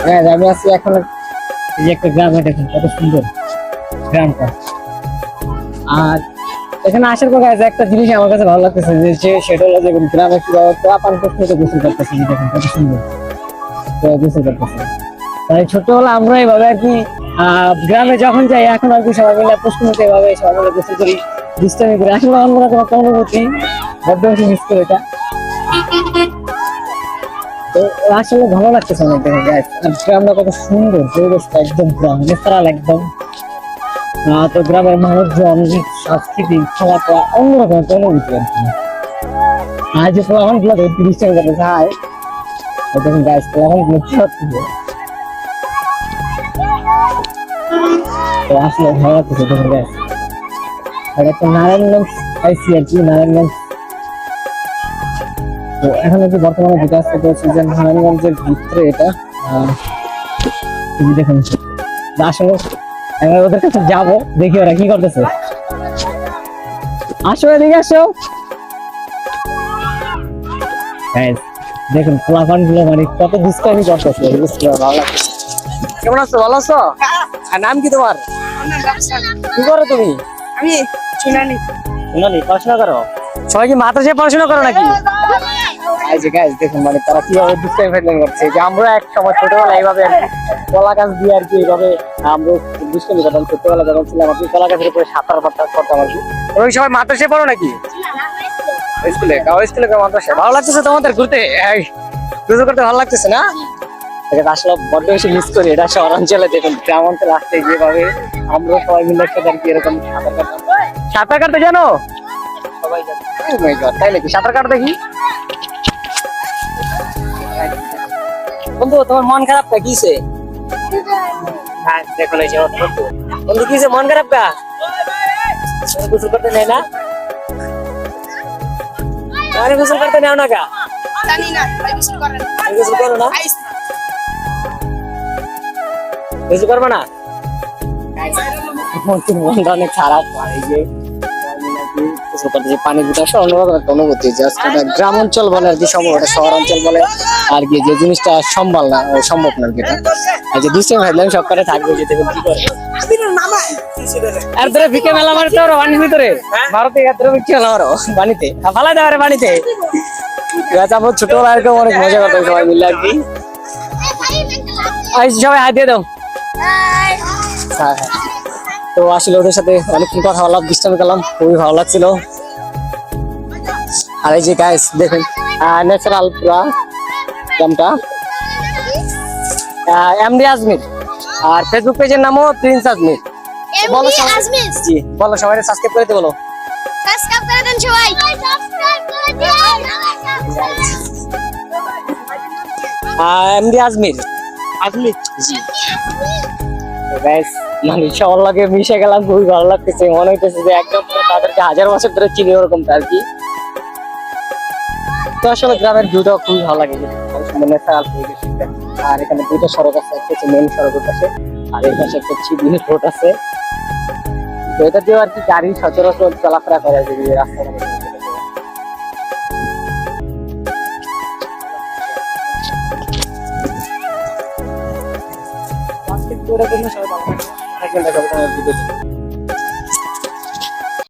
হ্যাঁ আমি আছি এখন এই একটা গ্রামে দেখুন কত সুন্দর গ্রামটা। আর এখানে আসার পর একটা জিনিস আমার কাছে ভালো লাগতেছে যে সে- সেটা হলো যে গ্রামে কীভাবে পান করতে গোসল করতেছে দেখুন কত সুন্দর। তো গোসল করতেছে। তাই ছোটবেলা আমরা এইভাবে আর কি গ্রামে যখন যাই, এখন আর কি সবাই মিলে প্রশ্ন পুষ্কুমিতে এভাবে সবাই মিলে গোসল করি। আসলে অন্যরকম একটা অনুভূতি, বড্ড মিস করি এটা। তো আসলে ভালো অনেক দেখে আর গ্রামটা কত সুন্দর একদম গ্রাম একদম। তো গ্রামের মানুষজন সংস্কৃতি খাওয়াটা অন্যরকম আর যে প্রমাণগুলো তিরিশ টাকা যায় দেখুন গাছ কি আসলে ভালো লাগতেছে, দেখুন গাছ আর একটা নারায়ণগঞ্জ আইসি আর কি নারায়ণগঞ্জ তো এখন আর বর্তমানে যেটা আছে সেটা হচ্ছে যে নারায়ণগঞ্জের ভিতরে এটা দেখুন আসলে ওদের কাছে যাব দেখি ওরা কি করতেছে। আসো এদিকে আসো। দেখুন ফলাফলগুলো মানে কত দুষ্টামি করতেছে। কেমন আছো? ভালো আছো? আর নাম কি তোমার? কি করো তুমি? আমি শুনানি শুনানি পড়াশোনা করো? সবাই কি মাদ্রাসায় পড়াশোনা করো নাকি? এই যে গাইজ দেখুন মানে তারা কীভাবে করছে যে আমরা এক সময় ছোটবেলায় এইভাবে আর কি কলা গাছ দিয়ে আর কি এইভাবে আমরা দুষ্টামি করতাম ছোটবেলা যখন ছিলাম আর কি কলা গাছের উপরে সাঁতার পাতার করতাম আর কি। ওই মাদ্রাসায় পড়ো নাকি? স্কুলে? স্কুলে মাদ্রাসায়? ভালো লাগতেছে তোমাদের ঘুরতে? করতে ভালো লাগতেছে না? এটা আসলে বড্ড বেশি মিস করি এটা শহরাঞ্চলে দেখুন গ্রাম অঞ্চলে আসতে যেভাবে আমরা সবাই মিলে একসাথে আর কি এরকম সাঁতার কাটতাম। সাঁতার কাটতে জানো? সবাই জানে। Oh তাই নাকি? সাঁতার কাটতে কি? বন্ধু তোমার মন খারাপ কা? কিসে? হ্যাঁ দেখো এই যে বন্ধু। বন্ধু কিসে? মন খারাপ কা? গোসল করতে নেই না? আরে গোসল করতে নেও না কা? জানি না ভাই গোসল করো না? গোসল করবে না? অনেক খারাপ। এই যে যে পানি গুটা আসে অন্যরকম একটা অনুভূতি জাস্ট এটা গ্রাম অঞ্চল বলে আর কি সম্ভব এটা শহর অঞ্চল বলে আর কি যে জিনিসটা সম্ভব না সম্ভব না এটা। আর যে ভাবলাম সব করে থাকবে যে দেখুন কি করে। আর তোরা ভিকে মেলা মারে তোর পানির ভিতরে। ভারতে এত ভিকে মেলা মারো পানিতে ফালাই দেওয়া রে পানিতে ছোটবেলা আর অনেক মজা করতাম সবাই মিলে আর কি। সবাই হাত দিয়ে দাও। হ্যাঁ, হ্যাঁ। তো আসলে ওদের সাথে অনেকক্ষণ কথা বললাম দুষ্টামি করলাম খুবই ভালো লাগছিল। আর এই যে গাইস দেখুন ন্যাচারাল পুরা গ্রামটা এমডি আজমির আর ফেসবুক পেজের নামও প্রিন্স আজমির বলো জি বলো সবাই সাবস্ক্রাইব করে দিতে বলো। সাবস্ক্রাইব করে দেন সবাই। সাবস্ক্রাইব করে দিন এমডি আজমির আজমির জি গাইস মানে সবার লাগে মিশে গেলাম খুবই ভালো লাগতেছে মনে হইতেছে যে একদম তাদেরকে হাজার বছর ধরে চিনি ওরকমটা আর কি। তো আসলে গ্রামের ভিউটা খুবই ভালো লাগে মানে ন্যাচারাল পরিবেশ একটা। আর এখানে দুটো সড়ক আছে, একটা হচ্ছে মেন সড়কের পাশে, আর এর পাশে একটা চিবিনের রোড আছে তো এটা দিয়েও আর কি গাড়ি সচরাচর চলাফেরা করে আর কি রাস্তা আজকে করে জন্য সবাই ভালো থাকবেন। দেখা